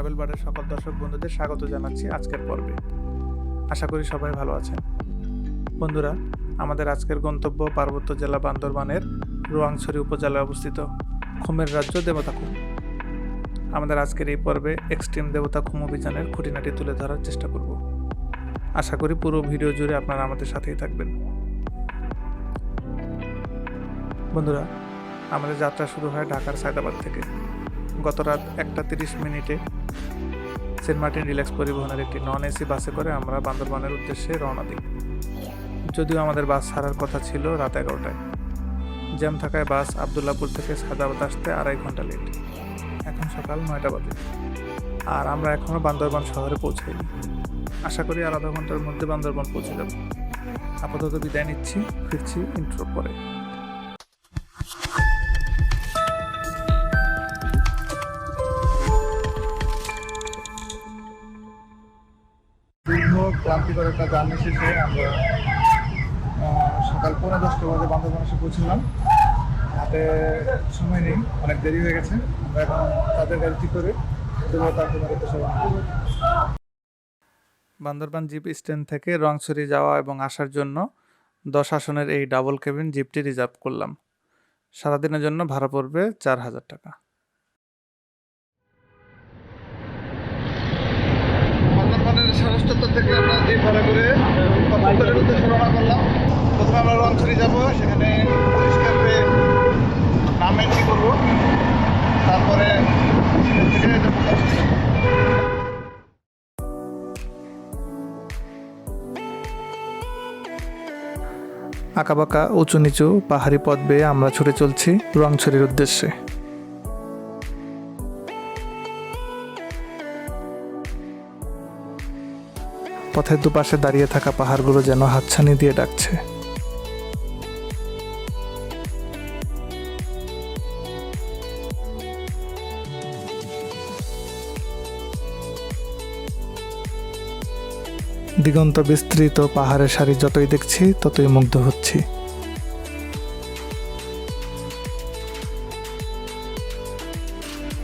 Travel বারের সকল দর্শক বন্ধুদের স্বাগত জানাচ্ছি আজকের পর্বে। আশা করি সবাই ভালো আছেন। বন্ধুরা, আমাদের আজকের গন্তব্য পার্বত্য জেলা বান্দরবানের রোয়াংছড়ি উপজেলায় অবস্থিত খুমের রাজ্য দেবতা খুম। আমাদের আজকের এই পর্বে এক্সট্রিম দেবতা খুম অভিযানের খুঁটিনাটি তুলে ধরার চেষ্টা করব। আশা করি পুরো ভিডিও জুড়ে আপনারা আমাদের সাথেই থাকবেন। বন্ধুরা, আমাদের যাত্রা শুরু হয় ঢাকার সায়দাবাদ থেকে। গত রাত একটা তিরিশ মিনিটে সেন্ট মার্টিন রিল্যাক্স পরিবহনের একটি নন এসি বাসে করে আমরা বান্দরবানের উদ্দেশ্যে রওনা দিই। যদিও আমাদের বাস ছাড়ার কথা ছিল রাত এগারোটায়। জ্যাম থাকায় বাস আবদুল্লাপুর থেকে সাদাবাদ আসতে আড়াই ঘণ্টা লেট। এখন সকাল নয়টা বাজে। আর আমরা এখনও বান্দরবান শহরে পৌঁছাইনি। আশা করি আর আধা ঘণ্টার মধ্যে বান্দরবান পৌঁছে যাব। আপাতত বিদায় নিচ্ছি, ফিরছি ইন্ট্রো পরে। ক্লান্তিকর একটা জার্নি শেষে আমরা সকাল পৌনে দশটা বাজে বান্দরবান এসে পৌঁছলাম। হাতে সময় নেই, অনেক দেরি হয়ে গেছে। আমরা এখন তাদের গাড়িটি করে দেবতার তোমার উদ্দেশ্যে বান্দরবান জিপ স্ট্যান্ড থেকে রংছড়ি যাওয়া এবং আসার জন্য দশ আসনের এই ডাবল কেবিন জিপটি রিজার্ভ করলাম। সারাদিনের জন্য ভাড়া পড়বে চার হাজার টাকা। চত্বর থেকে আমরা জিপ ভাড়া করে পঁচাত্তরের উদ্দেশ্যে রওনা করলাম। প্রথমে আমরা রংছড়ি যাব, সেখানে পুলিশ ক্যাম্পে নাম এন্ট্রি করব। তারপরে। আঁকাবাঁকা উঁচু নিচু পাহাড়ি পথ বেয়ে আমরা ছুটে চলছি রংছড়ির উদ্দেশ্যে। পথের দুপাশে দাঁড়িয়ে থাকা পাহাড়গুলো যেন হাতছানি দিয়ে ডাকছে। দিগন্ত বিস্তৃত পাহাড়ের সারি যতই দেখছি, ততই মুগ্ধ হচ্ছি।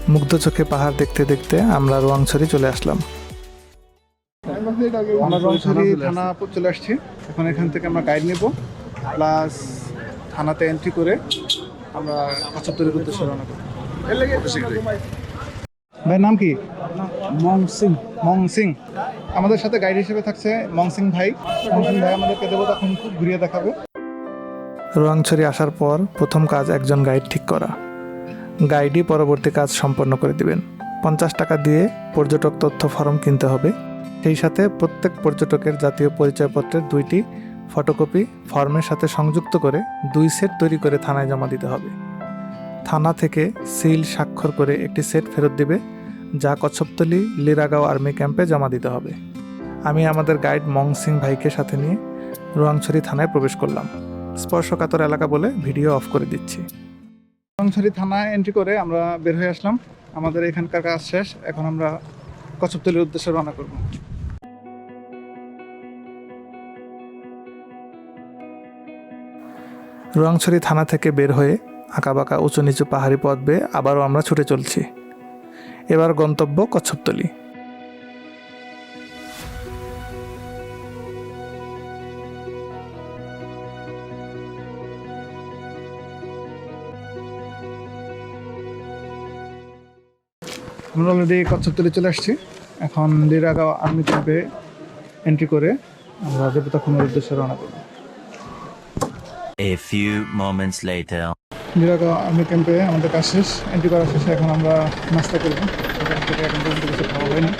মুগ্ধ চোখে পাহাড় দেখতে দেখতে আমরা রোয়াংছড়ি চলে আসলাম। আমরা রংছড়ি থানা চলে আসছি। এখন এখান থেকে আমরা গাইড নেব। প্লাস থানাতে এন্ট্রি করে আমরা পঁচাত্তরের উদ্দেশ্যে রওনা করব। ভাইয়ের নাম কি? মং সিং। মং সিং। আমাদের সাথে গাইড হিসেবে থাকছে মং সিং ভাই। মং সিং ভাই আমাদেরকে দেবো তখন খুব ঘুরিয়ে দেখাবে। রোয়াংছড়ি আসার পর প্রথম কাজ একজন গাইড ঠিক করা। গাইডই পরবর্তী কাজ সম্পন্ন করে দিবেন। পঞ্চাশ টাকা দিয়ে পর্যটক তথ্য ফর্ম কিনতে হবে। সেই সাথে প্রত্যেক পর্যটকের জাতীয় পরিচয়পত্রের দুইটি ফটোকপি ফর্মের সাথে সংযুক্ত করে দুই সেট তৈরি করে থানায় জমা দিতে হবে। থানা থেকে সিল স্বাক্ষর করে একটি সেট ফেরত দিবে, যা কচ্ছপতলি, লিরাগাঁও আর্মি ক্যাম্পে জমা দিতে হবে। আমি আমাদের গাইড মং সিং ভাইকে সাথে নিয়ে রোয়াংছড়ি থানায় প্রবেশ করলাম। স্পর্শকাতর এলাকা বলে ভিডিও অফ করে দিচ্ছি। রোয়াংছড়ি থানায় এন্ট্রি করে আমরা বের হয়ে আসলাম। আমাদের এখানকার কাজ শেষ, এখন আমরা কচ্ছপতলির উদ্দেশ্যে রওনা করব। রোয়াংছড়ি থানা থেকে বের হয়ে আঁকাবাঁকা উঁচু নিচু পাহাড়ি পথ বেয়ে আবারও আমরা ছুটে চলছি। এবার গন্তব্য কচ্ছপতলি। আমরা অলরেডি কচ্ছপতলি চলে আসছি। এখন লিরাগাঁও আর্মি ক্যাম্পে এন্ট্রি করে আমরা দেবতা খুনের উদ্দেশ্যে রওনা করব A few moments later. Liragaon army ক্যাম্পে আমাদের কাজ শেষ এন্ট্রি করা শেষে এখন আমরা নাস্তা করব। এখন পর্যন্ত কিছু খাওয়া হয়নি।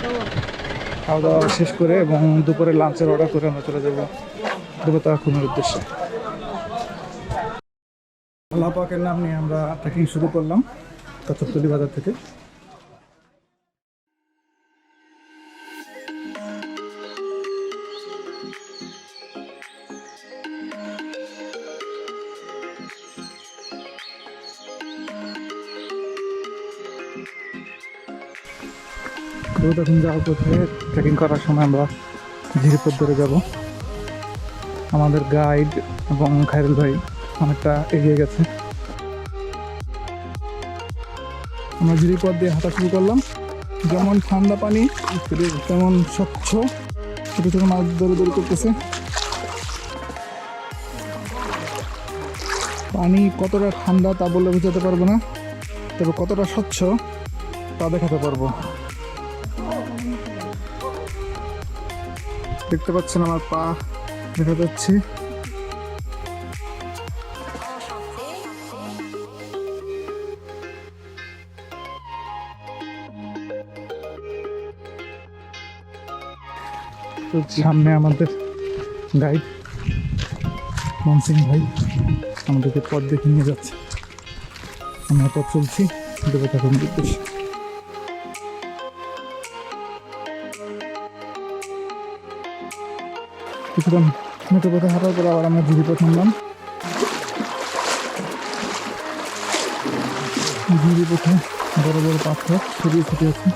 খাওয়া দাওয়া শেষ করে এবং দুপুরে লাঞ্চের অর্ডার করে আমরা চলে যাব দেবতা খুনের উদ্দেশ্যে। আল্লাহ পাকের নাম নিয়ে আমরা ট্রেকিং শুরু করলাম কচ্ছপতলি বাজার থেকে। তখন যাওয়ার পথে ট্রেকিং করার সময় আমরা ঝিরিপথ ধরে যাব। আমাদের গাইড এবং খায়রুল ভাই অনেকটা এগিয়ে গেছে। আমরা ঝিরিপথ দিয়ে হাঁটা শুরু করলাম। যেমন ঠান্ডা পানি, তেমন স্বচ্ছ। ছোট ছোট মাছ দৌড়ে দৌড়ে করতেছে। পানি কতটা ঠান্ডা তা বলে বোঝাতে পারব না, তবে কতটা স্বচ্ছ তা দেখাতে পারব। দেখতে পাচ্ছেন আমার পা। দেখা যাচ্ছে। সামনে আমাদের গাইড মানসিং ভাই, আমাদেরকে পথ দেখে নিয়ে যাচ্ছে। আমরা পথ চলছি। দেবতা উদ্দেশ্যে কিছুক্ষণ মেট্রো পথে হাঁটার পর আবার আমরা ঝুড়িপথ নামলাম ঝুড়িপথে বড় বড় পাথর ছড়িয়ে ছিটিয়ে আছে।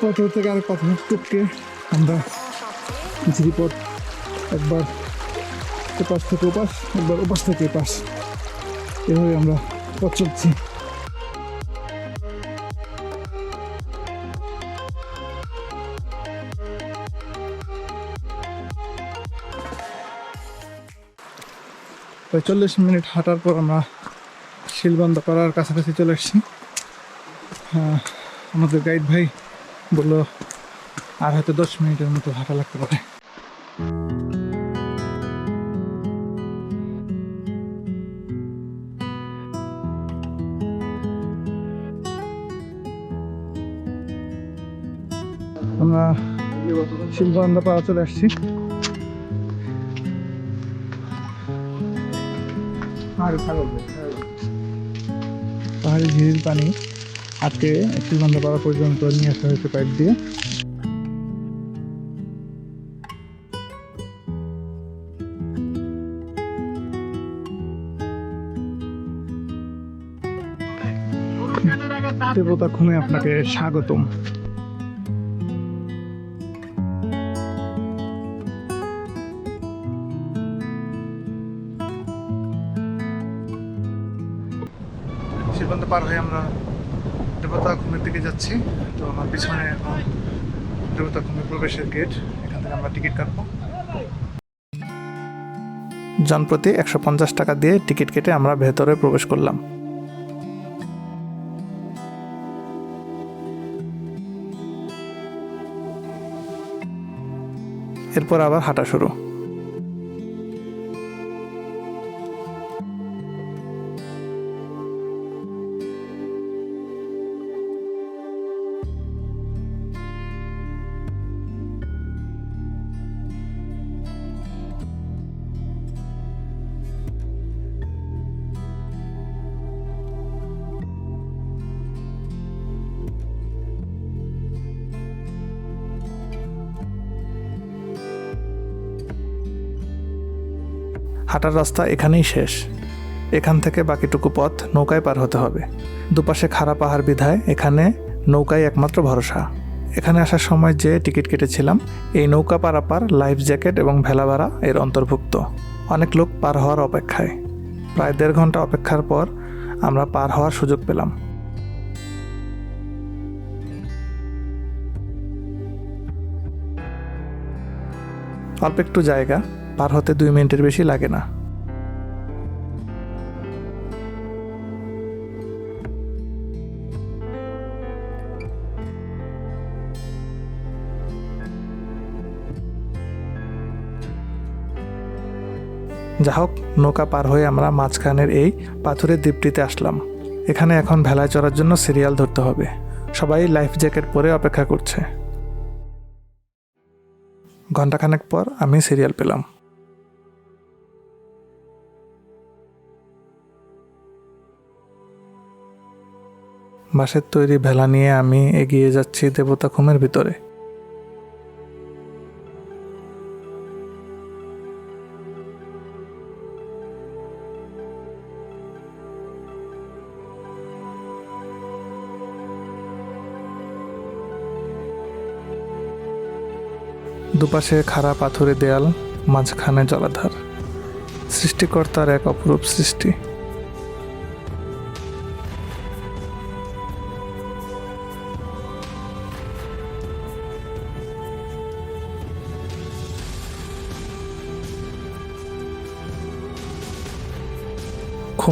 পাথর থেকে আরেক পাথর টুককে আমরা ঝিরিপথ একবার এপাশ থেকে ওপাশ একবার ওপাশ থেকে এপাশ। এভাবে আমরা পথ চলছি। প্রায় চল্লিশ মিনিট হাঁটার পর আমরা শিলবন্ধ করার কাছাকাছি চলে এসেছি হ্যাঁ, আমাদের গাইড ভাই বলল আর হয়তো দশ মিনিটের মতো হাঁটা লাগতে পারে। আমরা শিলবন্ধ পাওয়া চলে আসছি। পাহাড়ি ঝিরির পানি আজকে শিলবন্ধ পাড়া পর্যন্ত নিয়ে আসা হয়েছে পাইপ দিয়ে। দেবতা খুনে আপনাকে স্বাগতম। শিলবন্ধ পার হয়ে আমরা দেবতা খুমের দিকে যাচ্ছি। তো আমার পিছনে এখন দেবতা খুমের প্রবেশের গেট এখান থেকে আমরা টিকিট কাটবো। জনপ্রতি একশো পঞ্চাশ টাকা দিয়ে টিকিট কেটে আমরা ভেতরে প্রবেশ করলাম। এরপর আবার হাঁটা শুরু। হাঁটার রাস্তা এখানেই শেষ। এখান থেকে বাকিটুকু পথ নৌকায় পার হতে হবে। দুপাশে খাড়া পাহাড় বিধায় এখানে নৌকাই একমাত্র ভরসা। এখানে আসার সময় যে টিকিট কেটেছিলাম, এই নৌকা পারাপার, লাইফ জ্যাকেট এবং ভেলা ভাড়া এর অন্তর্ভুক্ত। অনেক লোক পার হওয়ার অপেক্ষায়। প্রায় দেড় ঘণ্টা অপেক্ষার পর আমরা পার হওয়ার সুযোগ পেলাম। অল্প একটু জায়গা পার হতে দুই মিনিটের বেশি লাগে না। যা হোক, নৌকা পার হয়ে আমরা মাঝখানের এই পাথরের দ্বীপটিতে আসলাম। এখানে এখন ভেলায় চড়ার জন্য সিরিয়াল ধরতে হবে। সবাই লাইফ জ্যাকেট পরে অপেক্ষা করছে। ঘন্টাখানেক পর আমি সিরিয়াল পেলাম। বাঁশের তৈরি ভেলা নিয়ে আমি এগিয়ে যাচ্ছি দেবতা খুমের ভিতরে। দুপাশে খাড়া পাথুরে দেয়াল, মাঝখানে জলাধার। সৃষ্টিকর্তার এক অপরূপ সৃষ্টি।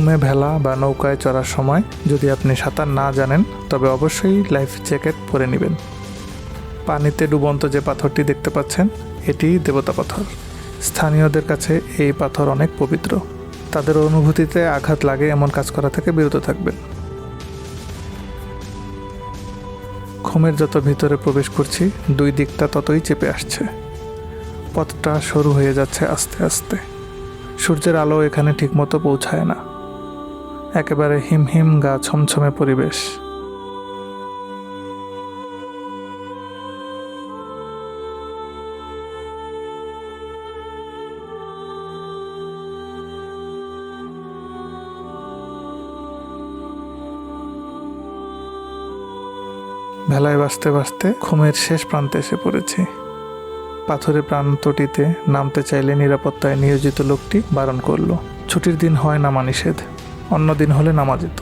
খুমে ভেলা বা নৌকায় চড়ার সময় যদি আপনি সাঁতার না জানেন, তবে অবশ্যই লাইফ জ্যাকেট পরে নেবেন। পানিতে ডুবন্ত যে পাথরটি দেখতে পাচ্ছেন, এটি দেবতা পাথর। স্থানীয়দের কাছে এই পাথর অনেক পবিত্র। তাদের অনুভূতিতে আঘাত লাগে এমন কাজ করা থেকে বিরত থাকবেন। খুমের যত ভিতরে প্রবেশ করছি, দুই দিকটা ততই চেপে আসছে। পথটা সরু হয়ে যাচ্ছে আস্তে আস্তে। সূর্যের আলো এখানে ঠিকমতো পৌঁছায় না। একেবারে হিম হিম গা ছমছমে পরিবেশ। ভেলায় বাঁচতে বাঁচতে ঘুমের শেষ প্রান্তে এসে পড়েছি। পাথরের প্রান্তটিতে নামতে চাইলে নিরাপত্তায় নিয়োজিত লোকটি বারণ করল, ছুটির দিন হয় নামা নিষেধ। অন্য দিন হলে নামা যেত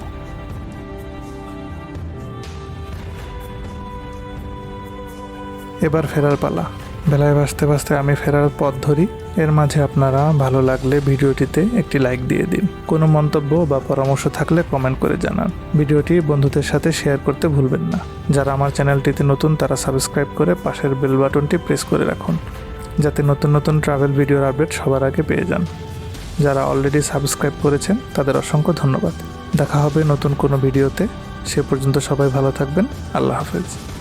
এবার ফেরার পালা। বেলায় বাঁচতে বাঁচতে আমি ফেরার পথ ধরি। এর মাঝে আপনারা ভালো লাগলে ভিডিওটিতে একটি লাইক দিয়ে দিন। কোনো মন্তব্য বা পরামর্শ থাকলে কমেন্ট করে জানান। ভিডিওটি বন্ধুদের সাথে শেয়ার করতে ভুলবেন না। যারা আমার চ্যানেলটিতে নতুন, তারা সাবস্ক্রাইব করে পাশের বেল বাটনটি প্রেস করে রাখুন। যাতে নতুন নতুন ট্রাভেল ভিডিওর আপডেট সবার আগে পেয়ে যান। যারা অলরেডি সাবস্ক্রাইব করেছেন, তাদের অসংখ্য ধন্যবাদ। দেখা হবে নতুন কোনো ভিডিওতে। সে পর্যন্ত সবাই ভালো থাকবেন। আল্লাহ হাফেজ।